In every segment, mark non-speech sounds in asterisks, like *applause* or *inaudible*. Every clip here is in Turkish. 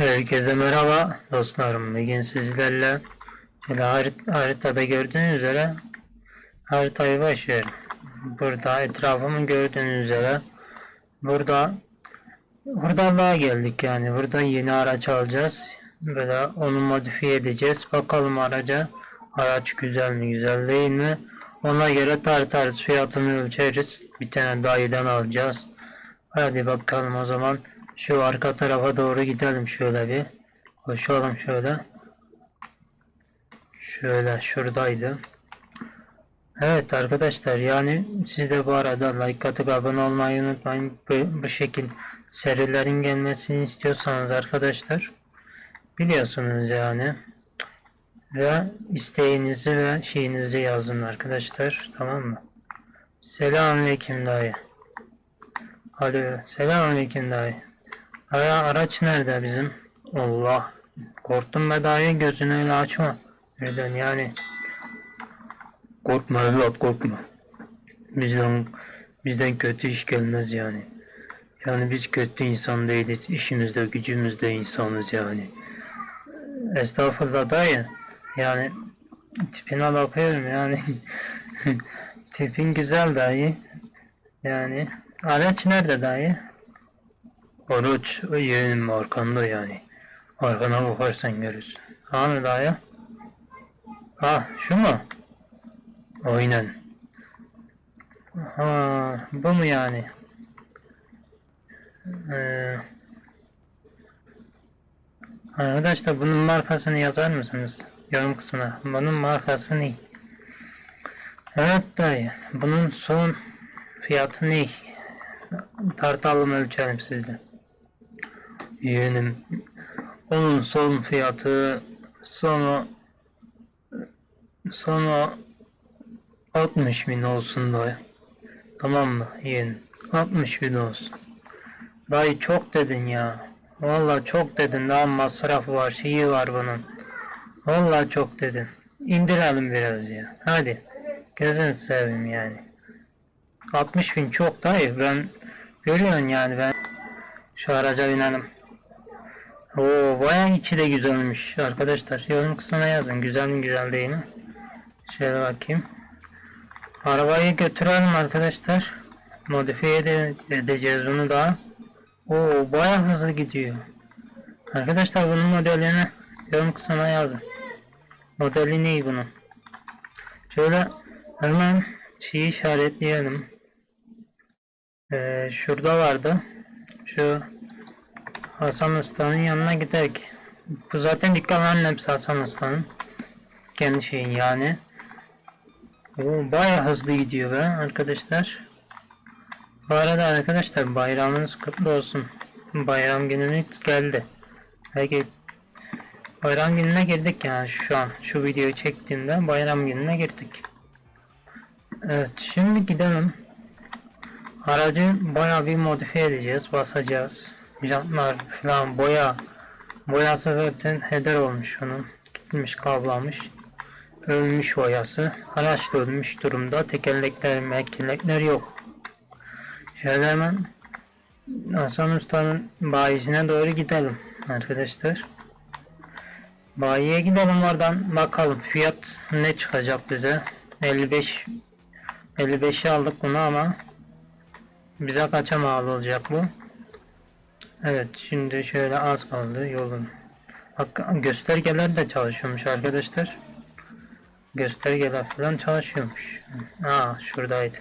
Herkese merhaba dostlarım. Bugün sizlerle şöyle harit haritada gördüğünüz üzere haritayı başlıyorum. Burada etrafımı gördüğünüz üzere burada hurdalığa geldik yani. Burada yeni araç alacağız. Böyle onu modifiye edeceğiz. Bakalım araca araç güzel mi güzel değil mi? Ona göre tartarız fiyatını ölçeriz. Bir tane dayıdan alacağız. Hadi bakalım o zaman. Şu arka tarafa doğru gidelim şöyle bir. Koşalım şöyle. Şöyle şuradaydı. Evet arkadaşlar yani siz de bu arada like atıp abone olmayı unutmayın. Bu, bu şekil serilerin gelmesini istiyorsanız arkadaşlar biliyorsunuz yani. Ve isteğinizi ve şeyinizi yazın arkadaşlar tamam mı? Selamünaleyküm dayı. Alo selamünaleyküm dayı. Ara, araç nerede bizim? Allah. Korktum be dayı gözünü öyle açma. Birden yani. Korkma evlat korkma. Bizden, bizden kötü iş gelmez yani. Yani biz kötü insan değiliz. İşimizde gücümüzde insanız yani. Estağfurullah dayı. Yani tipine bakıyorum yani. *laughs* Tipin güzel dayı. Yani araç nerede dayı? Oruç yeğenim arkanda yani. Arkana bakarsan görürsün. Mı dayı? Ha şu mu? Aynen. Ha bu mu yani? Ee, arkadaşlar bunun markasını yazar mısınız? Yorum kısmına. Bunun markası ne? Evet dayı. Bunun son fiyatı ne? Tartalım ölçelim sizle. Yeğenim. Onun son fiyatı sonu sonu 60 bin olsun dayı. Tamam mı yeğenim? 60 bin olsun. Dayı çok dedin ya. Vallahi çok dedin. Daha masrafı var, şeyi var bunun. Vallahi çok dedin. İndirelim biraz ya. Hadi. Gözünü seveyim yani. 60 bin çok dayı. Ben görüyorsun yani ben şu araca binelim. Oo bayağı içi de güzelmiş arkadaşlar. Yorum kısmına yazın. Güzel mi güzel değil mi? Şöyle bakayım. Arabayı götürelim arkadaşlar. Modifiye ede- edeceğiz bunu daha. Oo bayağı hızlı gidiyor. Arkadaşlar bunun modelini yorum kısmına yazın. Modeli ne bunun? Şöyle hemen şeyi işaretleyelim. Ee, şurada vardı. Şu Hasan Usta'nın yanına giderek. Bu zaten dükkanların hepsi Hasan Usta'nın. Kendi şeyin yani. Oo, baya hızlı gidiyor be arkadaşlar. Bu arada arkadaşlar bayramınız kutlu olsun. Bayram gününüz geldi. Peki bayram gününe girdik yani şu an. Şu videoyu çektiğimde bayram gününe girdik. Evet şimdi gidelim. Aracı baya bir modifiye edeceğiz. Basacağız. Jantlar falan boya. Boyası zaten heder olmuş onun. Gitmiş kablamış. Ölmüş boyası. Araç ölmüş durumda. Tekerlekler, mekerlekler yok. Şöyle hemen Hasan Usta'nın bayisine doğru gidelim arkadaşlar. Bayiye gidelim oradan bakalım fiyat ne çıkacak bize. 55 55'i aldık bunu ama bize kaça mal olacak bu? Evet şimdi şöyle az kaldı yolun. Bak göstergeler de çalışıyormuş arkadaşlar. Göstergeler falan çalışıyormuş. Aa şuradaydı.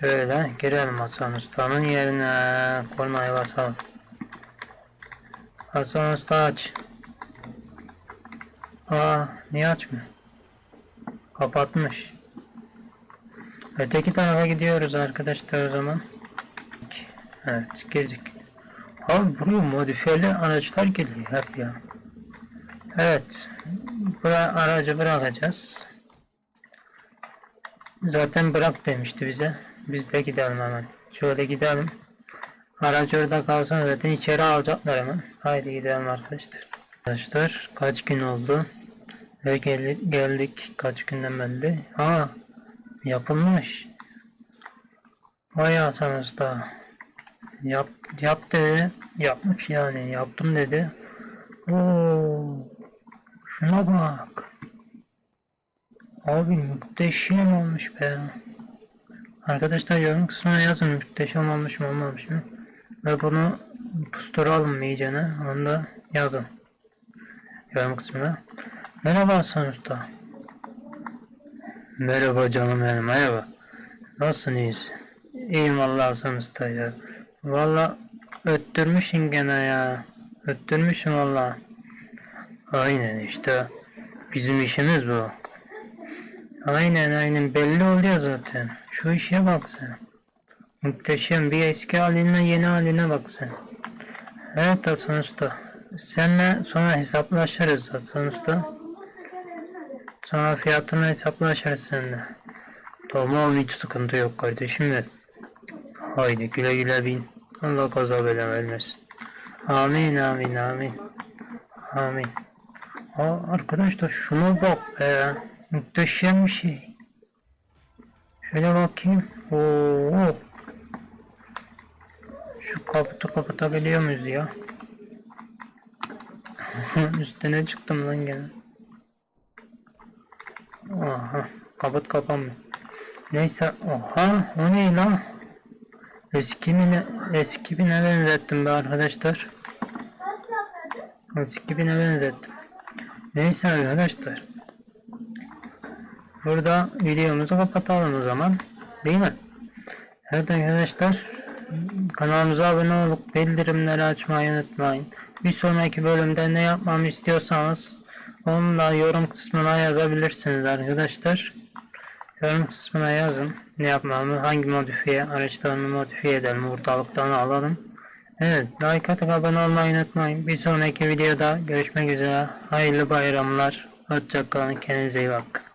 Şöyle girelim Hasan Usta'nın yerine kornaya basalım. Hasan Usta aç. Aa niye açmıyor? Kapatmış. Öteki tarafa gidiyoruz arkadaşlar o zaman. Evet girdik. Abi buraya modifiyeli araçlar geliyor hep ya. Evet. Buraya aracı bırakacağız. Zaten bırak demişti bize. Biz de gidelim hemen. Şöyle gidelim. Araç orada kalsın zaten içeri alacaklar hemen. Haydi gidelim arkadaşlar. Arkadaşlar kaç gün oldu? Ve geldik, geldik kaç günden belli. Ha yapılmış. Vay Hasan Usta. Yap, yap dedi. Yapmış yani. Yaptım dedi. Oo, şuna bak. Abi muhteşem olmuş be. Arkadaşlar yorum kısmına yazın muhteşem olmuş mu olmamış mı? Ve bunu pusturalım iyicene. Onu da yazın. Yorum kısmına. Merhaba Hasan Usta. Merhaba canım benim merhaba. Nasılsın iyisin? İyiyim vallahi Hasan Usta ya. Valla öttürmüşsün gene ya. Öttürmüşsün valla. Aynen işte. Bizim işimiz bu. Aynen aynen belli oluyor zaten. Şu işe bak sen. Muhteşem bir eski haline yeni haline bak sen. Evet Hasan Usta. Seninle sonra hesaplaşırız Hasan Usta. Sonra fiyatını hesaplaşırız seninle. Tamam hiç sıkıntı yok kardeşim de. Haydi güle güle bin. Allah kaza bela vermesin. Amin amin amin. Amin. Aa, arkadaşlar şuna bak be. Muhteşem bir şey. Şöyle bakayım. Oo. Şu kaputu kapatabiliyor muyuz ya? *laughs* Üstüne çıktım lan gene. Aha. Kaput kapanmıyor. Neyse. Oha. O ne lan? Eski bine, eski bine benzettim be arkadaşlar. Eski bine benzettim. Neyse arkadaşlar. Burada videomuzu kapatalım o zaman. Değil mi? Evet arkadaşlar. Kanalımıza abone olup bildirimleri açmayı unutmayın. Bir sonraki bölümde ne yapmamı istiyorsanız onu da yorum kısmına yazabilirsiniz arkadaşlar. Yorum kısmına yazın. Ne yapmamı, hangi modifiye, araçlarını modifiye edelim, ortalıktan alalım. Evet, like atıp abone olmayı unutmayın. Bir sonraki videoda görüşmek üzere. Hayırlı bayramlar. Hoşçakalın. Kendinize iyi bakın.